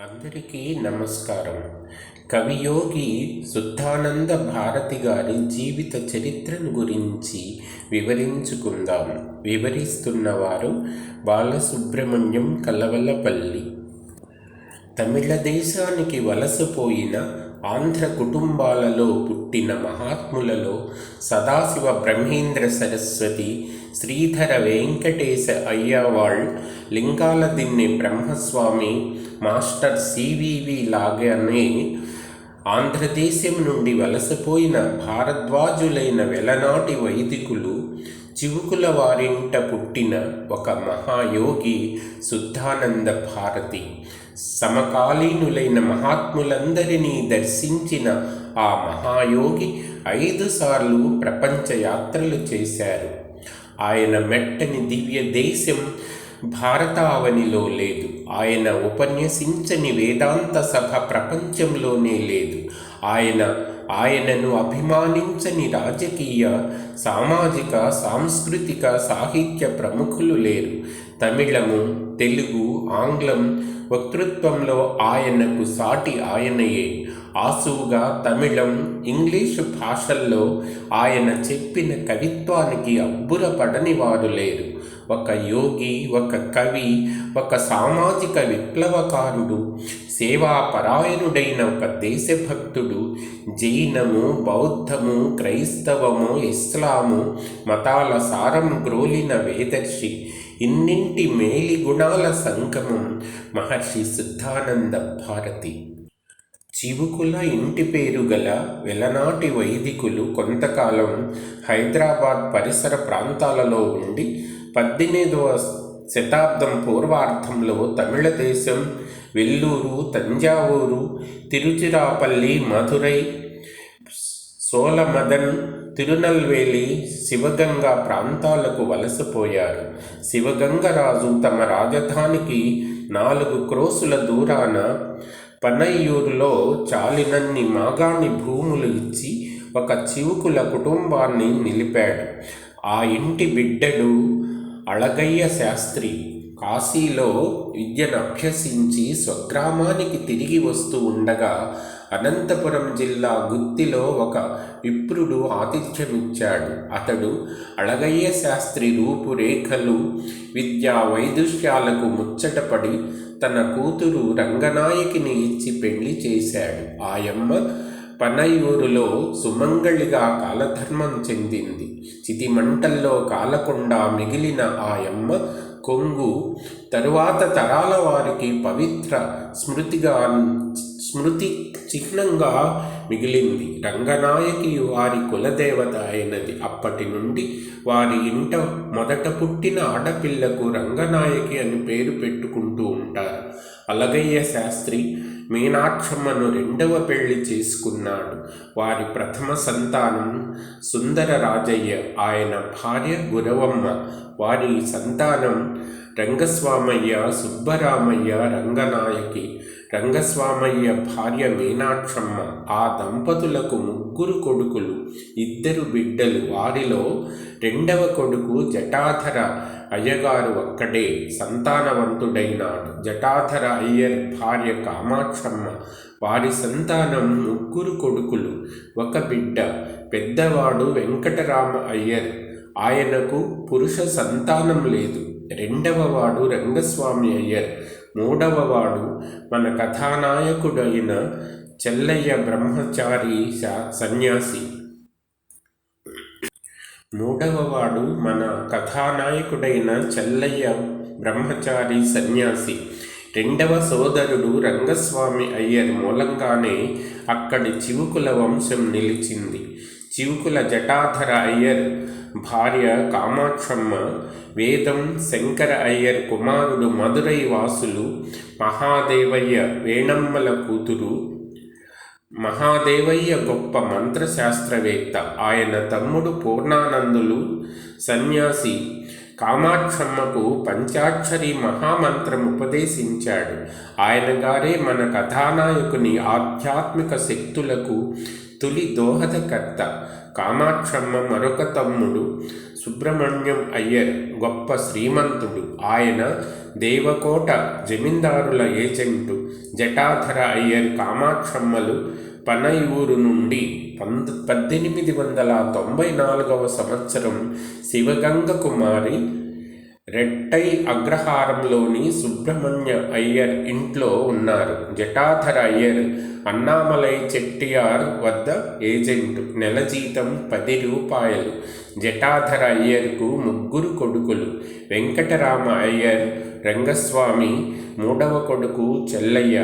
అందరికీ నమస్కారం. కవియోగి శుద్ధానంద భారతి గారి జీవిత చరిత్రను గురించి వివరించుకుందాం. వివరిస్తున్నవారు బాలసుబ్రహ్మణ్యం కలవలపల్లి. తమిళ దేశానికి వలసపోయిన ఆంధ్ర కుటుంబాలలో పుట్టిన మహాత్ములలో సదాశివ బ్రహ్మేంద్ర సరస్వతి శ్రీధర వెంకటేశ అయ్యవాళ్ లింగాలదిన్నె బ్రహ్మస్వామి మాస్టర్ సివివి లాగానే ఆంధ్రదేశం నుండి వలసపోయిన భారద్వాజులైన వెలనాటి వైదికులు చివుకుల వారింట పుట్టిన ఒక మహాయోగి శుద్ధానంద భారతి. సమకాలీనులైన మహాత్ములందరినీ దర్శించిన ఆ మహాయోగి ఐదు సార్లు ప్రపంచ యాత్రలు చేశారు. ఆయన మెట్టని దివ్య దేశం భారతావనిలో లేదు. ఆయన ఉపన్యసించని వేదాంత సభ ప్రపంచంలోనే లేదు. ఆయన ఆయనను అభిమానించని రాజకీయ సామాజిక సాంస్కృతిక సాహిత్య ప్రముఖులు లేరు. తమిళము తెలుగు ఆంగ్లం వక్తృత్వంలో ఆయనకు సాటి ఆయనయే. ఆసువుగా తమిళం ఇంగ్లీషు భాషల్లో ఆయన చెప్పిన కవిత్వానికి అబ్బురపడని వారు లేరు. ఒక యోగి ఒక కవి ఒక సామాజిక విప్లవకారుడు సేవాపరాయణుడైన ఒక దేశభక్తుడు జైనము బౌద్ధము క్రైస్తవము ఇస్లాము మతాల సారం గ్రోలిన వేదర్శి ఇన్నింటి మేలి గుణాల సంగమం మహర్షి సిద్ధానంద భారతి. చివుకుల ఇంటి పేరు గల వెలనాటి వైదికులు కొంతకాలం హైదరాబాద్ పరిసర ప్రాంతాలలో ఉండి పద్దెనిమిదవ శతాబ్దం పూర్వార్థంలో తమిళ దేశం వెల్లూరు తంజావూరు తిరుచిరాపల్లి మధురై సోలమదన్ తిరునల్వేలి శివగంగ ప్రాంతాలకు వలసపోయారు. శివగంగరాజు తమ రాజధానికి నాలుగు క్రోసుల దూరాన పనయ్యూరులో చాలినన్ని మాగాణి భూములు ఇచ్చి ఒక చివుకుల కుటుంబాన్ని నిలిపాడు. ఆ ఇంటి బిడ్డడు అళగయ్య శాస్త్రి కాశీలో విద్యను అభ్యసించి స్వగ్రామానికి తిరిగి వస్తూ ఉండగా అనంతపురం జిల్లా గుత్తిలో ఒక విప్రుడు ఆతిథ్యమిచ్చాడు. అతడు అళగయ్య శాస్త్రి రూపురేఖలు విద్యా వైదుష్యాలకు ముచ్చటపడి తన కూతురు రంగనాయకిని ఇచ్చి పెళ్ళి చేశాడు. ఆయమ్మ పనయూరులో సుమంగళిగా కాలధర్మం చెందింది. చితిమంటల్లో కాలకుండా మిగిలిన ఆయమ్మ కొంగు తరువాత తరాల వారికి పవిత్ర స్మృతిగా స్మృతి చిహ్నంగా మిగిలింది. రంగనాయకి వారి కులదేవత అయినది అప్పటి నుండి వారి ఇంట మొదట పుట్టిన ఆడపిల్లకు రంగనాయకి అని పేరు పెట్టుకుంటూ ఉంటారు. అలగయ్య శాస్త్రి మీనాక్షమ్మను రెండవ పెళ్ళి చేసుకున్నాడు. వారి ప్రథమ సంతానం సుందర రాజయ్య ఆయన భార్య గురవమ్మ. వారి సంతానం రంగస్వామయ్య సుబ్బరామయ్య రంగనాయకి. రంగస్వామయ్య భార్య మీనాక్షమ్మ. ఆ దంపతులకు ముగ్గురు కొడుకులు. ఇద్దరు బిడ్డలు. వారిలో రెండవ కొడుకు జటాధర. అయ్యగారు ఒక్కడే సంతానవంతుడైనాడు. జటాధర అయ్యర్ భార్య కామాక్షమ్మ వారి సంతానం ముగ్గురు కొడుకులు. ఒక బిడ్డ పెద్దవాడు వెంకటరామ అయ్యర్. ఆయనకు పురుష సంతానం లేదు. రెండవ వాడు రంగస్వామి అయ్యర్. మూడవవాడు మన కథానాయకుడైన చెల్లయ్య బ్రహ్మచారి సన్యాసి మూడవ వాడు మన కథానాయకుడైన చెల్లయ్య బ్రహ్మచారి సన్యాసి. రెండవ సోదరుడు రంగస్వామి అయ్యర్ మూలంగానే అక్కడి చివుకుల వంశం నిలిచింది. చివుకుల జటాధర అయ్యర్ భార్య కామాక్షమ్మ వేదం శంకర అయ్యర్ కుమారుడు మదురై వాసులు మహాదేవయ్య వేణమ్మల కూతురు మహాదేవయ్య గొప్ప మంత్రశాస్త్రవేత్త. ఆయన తమ్ముడు పూర్ణానందులు సన్యాసి. కామాక్షమ్మకు పంచాక్షరి మహామంత్రం ఉపదేశించాడు. ఆయన గారే మన కథానాయకుని ఆధ్యాత్మిక శక్తులకు తొలి దోహదకర్త. కామాక్షమ్మ మరొక తమ్ముడు సుబ్రహ్మణ్యం అయ్యర్ గొప్ప శ్రీమంతుడు. ఆయన దేవకోట జమీందారుల ఏజెంటు జటాధర అయ్యర్ కామాక్షమ్మలు పనయూరు నుండి పంద పద్దెనిమిది వందల తొంభై నాలుగవ సంవత్సరం శివగంగ కుమారి రెట్టై అగ్రహారంలోని సుబ్రహ్మణ్య అయ్యర్ ఇంట్లో ఉన్నారు. జటాధర అయ్యర్ అన్నామలై చెట్టియార్ వద్ద ఏజెంట్. నెల జీతం పది రూపాయలు. జటాధర అయ్యర్కు ముగ్గురు కొడుకులు. వెంకటరామ అయ్యర్ రంగస్వామి మూడవ కొడుకు చెల్లయ్య.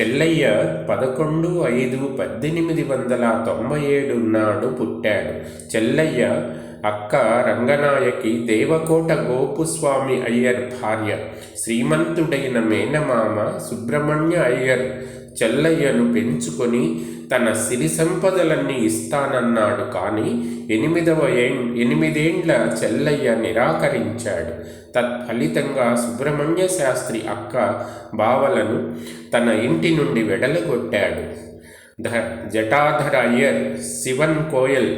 చెల్లయ్య పదకొండు ఐదు పద్దెనిమిది వందల తొంభై ఏడు నాడు పుట్టాడు. చెల్లయ్య అక్క రంగనాయకి దేవకోట గోపుస్వామి అయ్యర్ భార్య. శ్రీమంతుడైన మేనమామ సుబ్రహ్మణ్య అయ్యర్ చెల్లయ్యను పెంచుకొని తన సిరి సంపదలన్నీ ఇస్తానన్నాడు. కానీ ఎనిమిదవ ఎనిమిదేండ్ల చెల్లయ్య నిరాకరించాడు. తత్ఫలితంగా సుబ్రహ్మణ్య శాస్త్రి అక్క బావలను తన ఇంటి నుండి వెడలగొట్టాడు. ధ జటాధర అయ్యర్ శివన్ కోయల్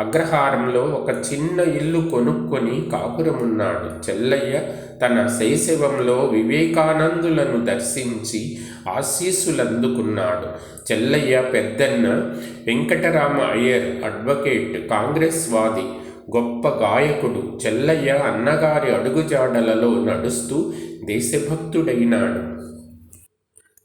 అగ్రహారంలో ఒక చిన్న ఇల్లు కొనుక్కొని కాపురమున్నాడు. చెల్లయ్య తన శైశవంలో వివేకానందులను దర్శించి ఆశీస్సులందుకున్నాడు. చెల్లయ్య పెద్దన్న వెంకటరామ అయ్యర్ అడ్వకేట్ కాంగ్రెస్ వాది గొప్ప గాయకుడు. చెల్లయ్య అన్నగారి అడుగుజాడలలో నడుస్తూ దేశభక్తుడైనాడు.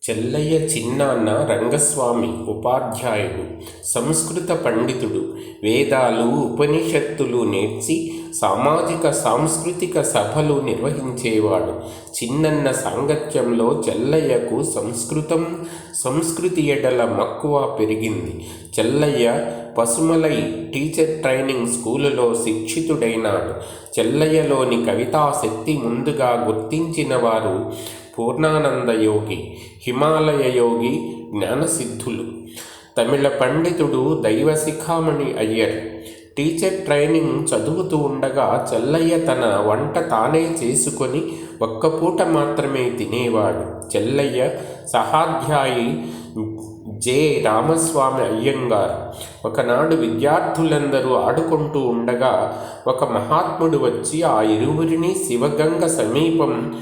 చెల్లయ్య చిన్నాన్న రంగస్వామి ఉపాధ్యాయుడు సంస్కృత పండితుడు వేదాలు ఉపనిషత్తులు నేర్చి సామాజిక సాంస్కృతిక సభలు నిర్వహించేవాడు. చిన్నన్న సాంగత్యంలో చెల్లయ్యకు సంస్కృతం సంస్కృతి ఎడల మక్కువ పెరిగింది. చెల్లయ్య పసుమలై టీచర్ ట్రైనింగ్ స్కూలులో శిక్షితుడైనాడు. చెల్లయ్యలోని కవితాశక్తి ముందుగా గుర్తించిన వారు పూర్ణానంద యోగి హిమాలయ యోగి జ్ఞానసిద్ధులు. తమిళ పండితుడు దైవశిఖామణి అయ్యర్. టీచర్ ట్రైనింగ్ చదువుతూ ఉండగా చెల్లయ్య తన వంట తానే చేసుకొని ఒక్క పూట మాత్రమే తినేవాడు. చెల్లయ్య సహాధ్యాయి జె. రామస్వామి అయ్యంగార్. ఒకనాడు విద్యార్థులందరూ ఆడుకుంటూ ఉండగా ఒక మహాత్ముడు వచ్చి ఆ ఇరువురిని శివగంగ సమీపం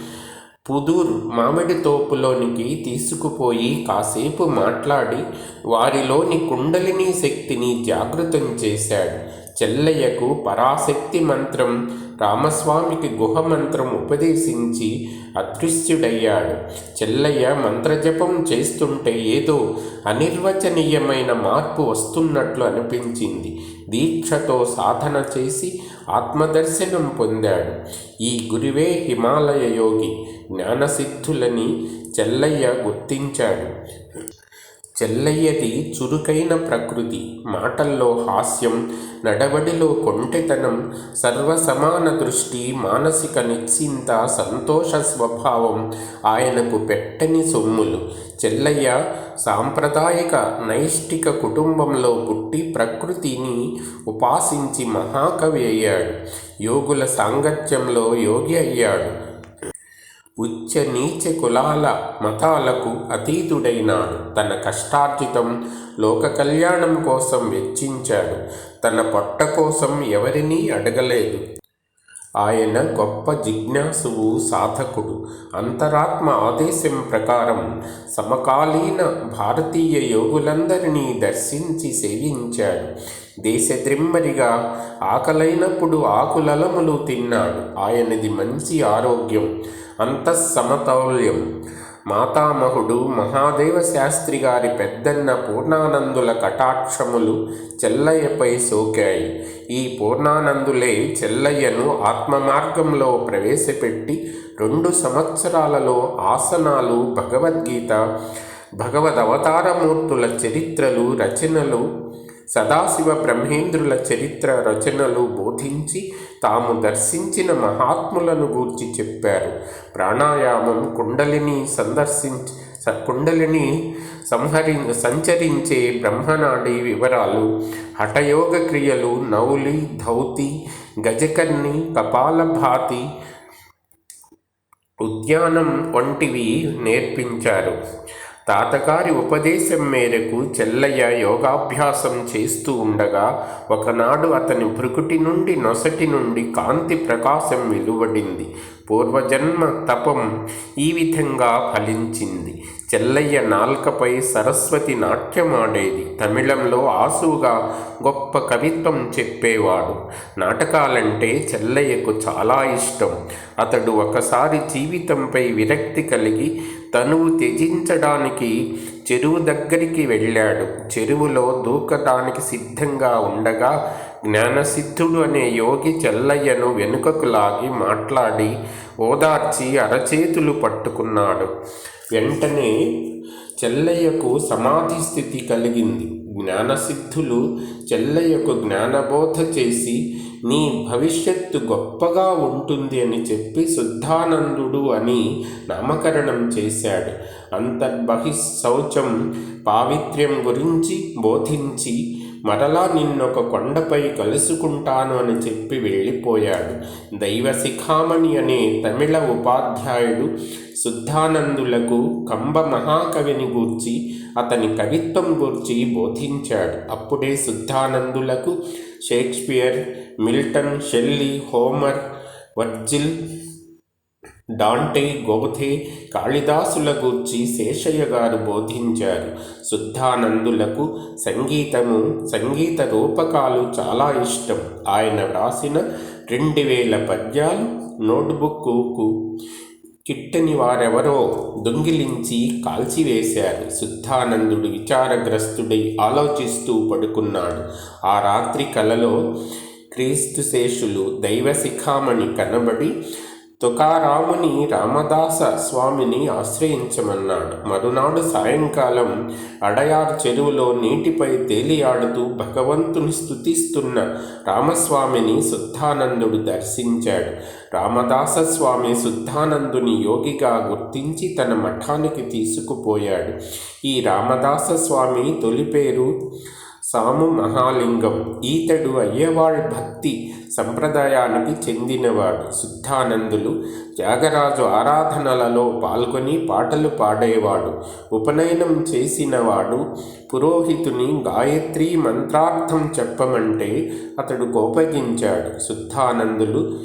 పుదూర్ మామిడి తోపులోనికి తీసుకుపోయి కాసేపు మాట్లాడి వారిలోని కుండలిని శక్తిని జాగృతం చేశాడు. చెల్లయ్యకు పరాశక్తి మంత్రం రామస్వామికి గుహ మంత్రం ఉపదేశించి అదృశ్యుడయ్యాడు. చెల్లయ్య మంత్రజపం చేస్తుంటే ఏదో అనిర్వచనీయమైన మార్పు వస్తున్నట్లు అనిపించింది. దీక్షతో సాధన చేసి ఆత్మదర్శనం పొందాడు. ఈ గురివే హిమాలయ యోగి జ్ఞానసిద్ధులని చెల్లయ్య గుర్తించాడు. చెల్లయ్యది చురుకైన ప్రకృతి మాటల్లో హాస్యం నడవడిలో కొంటెతనం సర్వసమాన దృష్టి మానసిక నిశ్చింత సంతోష స్వభావం ఆయనకు పెట్టని సొమ్ములు. చెల్లయ్య సాంప్రదాయక నైష్టిక కుటుంబంలో పుట్టి ప్రకృతిని ఉపాసించి మహాకవి అయ్యాడు. యోగుల సాంగత్యంలో యోగి అయ్యాడు. ఉచ్చ నీచ కులాల మతాలకు అతీతుడైనాడు. తన కష్టార్జితం లోక కళ్యాణం కోసం వెచ్చించాడు. తన పొట్ట కోసం ఎవరినీ అడగలేదు. ఆయన గొప్ప జిజ్ఞాసువు సాధకుడు. అంతరాత్మ ఆదేశం ప్రకారం సమకాలీన భారతీయ యోగులందరినీ దర్శించి సేవించాడు. దేశద్రిమ్మరిగా ఆకలైనప్పుడు ఆకులలములు తిన్నాడు. ఆయనది మంచి ఆరోగ్యం అంతఃసమతౌల్యం. మాతామహుడు మహాదేవ శాస్త్రి గారి పెద్దన్న పూర్ణానందుల కటాక్షములు చెల్లయ్యపై సోకాయి. ఈ పూర్ణానందులే చెల్లయ్యను ఆత్మ మార్గంలో ప్రవేశపెట్టి రెండు సంవత్సరాలలో ఆసనాలు భగవద్గీత భగవద్ అవతారమూర్తుల చరిత్రలు రచనలు సదాశివ బ్రహ్మేంద్రుల చరిత్ర రచనలు బోధించి తాము దర్శించిన మహాత్ములను గూర్చి చెప్పారు. ప్రాణాయామం కుండలిని సందర్శించ కుండలిని సంహరి సంచరించే బ్రహ్మనాడి వివరాలు హఠయోగ క్రియలు నౌలి ధౌతి గజకర్ణి కపాలభాతి ఉద్యానం వంటివి నేర్పించారు. తాతగారి ఉపదేశం మేరకు చెల్లయ్య యోగాభ్యాసం చేస్తూ ఉండగా ఒకనాడు అతని భృకుటి నుండి నొసటి నుండి కాంతి ప్రకాశం వెలువడింది. పూర్వజన్మ తపం ఈ విధంగా ఫలించింది. చెల్లయ్య నాల్కపై సరస్వతి నాట్యమాడేది. తమిళంలో ఆసుగా గొప్ప కవిత్వం చెప్పేవాడు. నాటకాలంటే చెల్లయ్యకు చాలా ఇష్టం. అతడు ఒకసారి జీవితంపై విరక్తి కలిగి తనువు త్యజించడానికి చెరువు దగ్గరికి వెళ్ళాడు. చెరువులో దూకటానికి సిద్ధంగా ఉండగా జ్ఞానసిద్ధుడు అనే యోగి చెల్లయ్యను వెనుకకు లాగి మాట్లాడి ఓదార్చి అరచేతులు పట్టుకున్నాడు. వెంటనే చెల్లయ్యకు సమాధి స్థితి కలిగింది. జ్ఞానసిద్ధులు చెల్లయ్యకు జ్ఞానబోధ చేసి నీ భవిష్యత్తు గొప్పగా ఉంటుంది అని చెప్పి శుద్ధానందుడు అని నామకరణం చేశాడు. అంతర్బహి శౌచం పావిత్ర్యం గురించి బోధించి మరలా నిన్నొక కొండపై కలుసుకుంటాను అని చెప్పి వెళ్ళిపోయాడు. దైవ శిఖామణి అనే తమిళ ఉపాధ్యాయుడు శుద్ధానందులకు కంబ మహాకవిని గూర్చి అతని కవిత్వం గూర్చి బోధించాడు. అప్పుడే శుద్ధానందులకు Shakespeare Milton Shelley Homer Virgil Dante Goethe కాళిదాసుల గూర్చి శేషయ్య గారు బోధించారు. శుద్ధానందులకు సంగీతము సంగీత రూపకాలు చాలా ఇష్టం. ఆయన వ్రాసిన రెండు వేల పద్యాలు నోట్బుక్కు కిట్టని వారెవరో దొంగిలించి కాల్చివేశారు. శుద్ధానందుడు విచారగ్రస్తుడై ఆలోచిస్తూ పడుకున్నాడు. ఆ రాత్రి కలలో క్రీస్తు శేషులు దైవ శిఖామణి కనబడి తుకారాముని రామదాస స్వామిని ఆశ్రయించమన్నాడు. మరునాడు సాయంకాలం అడయార్ చెరువులో నీటిపై తేలియాడుతూ భగవంతుని స్థుతిస్తున్న రామస్వామిని శుద్ధానందుడు దర్శించాడు. రామదాస స్వామి శుద్ధానందుని యోగిగా గుర్తించి తన మఠానికి తీసుకుపోయాడు. ఈ రామదాస స్వామి తొలి పేరు సాము మహాలింగం. ఈతడు అయ్యవాళ్ భక్తి సంప్రదాయానికి చెందినవాడు. శుద్ధానందులు త్యాగరాజు ఆరాధనలలో పాల్గొని పాటలు పాడేవాడు. ఉపనయనం చేసినవాడు పురోహితుని గాయత్రి మంత్రార్థం చెప్పమంటే అతడు కోపగించాడు. శుద్ధానందులు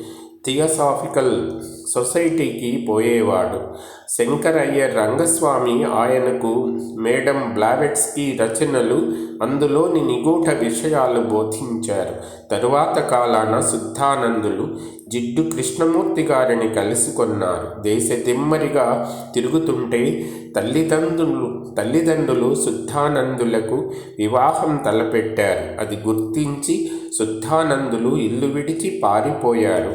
థియోసాఫికల్ సొసైటీకి పోయేవాడు. శంకరయ్య రంగస్వామి ఆయనకు మేడం బ్లావెట్స్కి రచనలు అందులోని నిగూఢ విషయాలు బోధించారు. తరువాత కాలాన శుద్ధానందులు జిడ్డు కృష్ణమూర్తి గారిని కలుసుకొన్నారు. దేశ దిమ్మరిగా తిరుగుతుంటే తల్లిదండ్రులు తల్లిదండ్రులు శుద్ధానందులకు వివాహం తలపెట్టారు. అది గుర్తించి శుద్ధానందులు ఇల్లు విడిచి పారిపోయారు.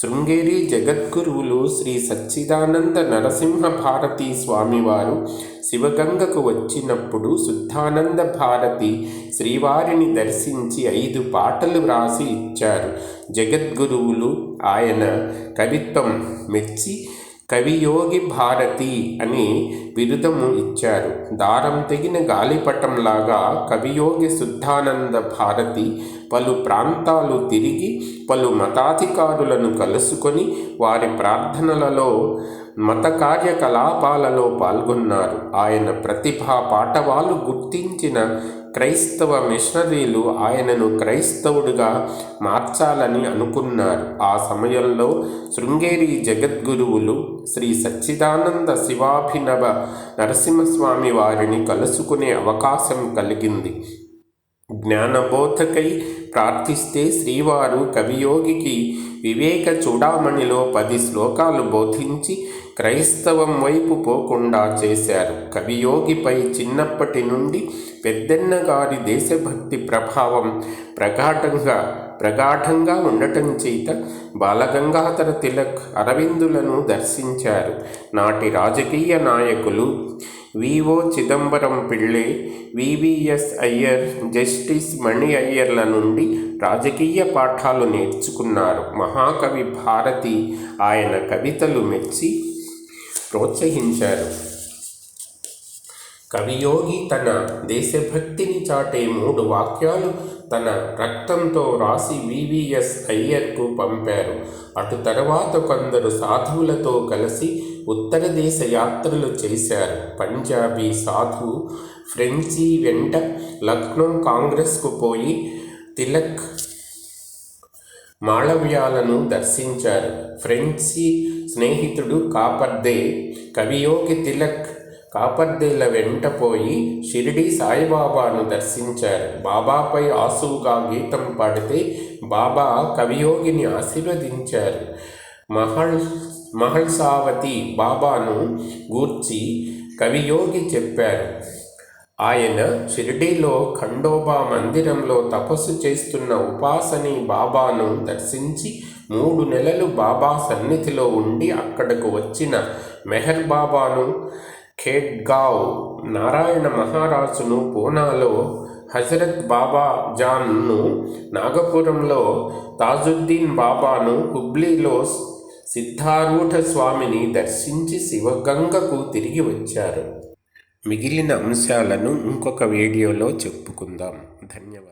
శృంగేరి జగద్గురువులు శ్రీ సచ్చిదానంద నరసింహ భారతి స్వామివారు శివగంగకు వచ్చినప్పుడు శుద్ధానంద భారతి శ్రీవారిని దర్శించి ఐదు పాటలు వ్రాసి ఇచ్చారు. జగద్గురువులు ఆయన కవిత్వం మెచ్చి కవియోగి భారతి అని బిరుదము ఇచ్చారు. దారం తెగిన గాలిపటంలాగా కవియోగి శుద్ధానంద భారతి పలు ప్రాంతాలు తిరిగి పలు మతాధికారులను కలుసుకొని వారి ప్రార్థనలలో మత కార్యకలాపాలలో పాల్గొన్నారు. ఆయన ప్రతిభా పాటవాలు గుర్తించిన క్రైస్తవ మిషనరీలు ఆయనను క్రైస్తవుడిగా మార్చాలని అనుకున్నారు. ఆ సమయంలో శృంగేరి జగద్గురువులు శ్రీ సచ్చిదానంద శివాభినవ నరసింహస్వామి వారిని కలుసుకునే అవకాశం కలిగింది. జ్ఞానబోధకై ప్రార్థిస్తే శ్రీవారు కవియోగికి వివేక చూడామణిలో పది శ్లోకాలు బోధించి క్రైస్తవం వైపు పోకుండా చేశారు. కవియోగిపై చిన్నప్పటి నుండి పెద్దన్న గారి దేశభక్తి ప్రభావం ప్రగాఢంగా ప్రగాఢంగా ఉండటం చేత బాలగంగాధర తిలక్ అరవిందులను దర్శించారు. నాటి రాజకీయ నాయకులు VO Chidambaram Pillai VVS Iyer justice Mani అయ్యర్ల నుండి రాజకీయ పాఠాలు నేర్చుకున్నారు. మహాకవి భారతి ఆయన కవితలు మెచ్చి ప్రోత్సహించారు. కవియోగి తన దేశభక్తిని చాటే మూడు వాక్యాలు తన రక్తంతో రాసి వివిఎస్ అయ్యర్కు పంపారు. అటు తర్వాత కొందరు సాధువులతో కలిసి ఉత్తర దేశ యాత్రలు చేశారు. పంజాబీ సాధు ఫ్రెంచి వెంట లక్నో కాంగ్రెస్కు పోయి తిలక్ మాళవ్యాలను దర్శించారు. ఫ్రెంచి స్నేహితుడు కాపర్దే కవియోగి తిలక్ కాపర్దేల వెంట పోయి షిరిడి సాయిబాబాను దర్శించారు. బాబాపై ఆసువుగా గీతం పాడితే బాబా కవియోగిని ఆశీర్వదించారు. మహల్ మహల్సావతి బాబాను గూర్చి కవియోగి చెప్పారు. ఆయన షిరిడీలో ఖండోబా మందిరంలో తపస్సు చేస్తున్న ఉపాసని బాబాను దర్శించి మూడు నెలలు బాబా సన్నిధిలో ఉండి అక్కడకు వచ్చిన మెహర్ బాబాను ఖేడ్గావ్ నారాయణ మహారాజును పూనాలో హజరత్ బాబా జాన్ను నాగపురంలో తాజుద్దీన్ బాబాను హుబ్లీలో సిద్ధారూఢ స్వామిని దర్శించి శివగంగకు తిరిగి వచ్చారు. మిగిలిన అంశాలను ఇంకొక వీడియోలో చెప్పుకుందాం. ధన్యవాదాలు.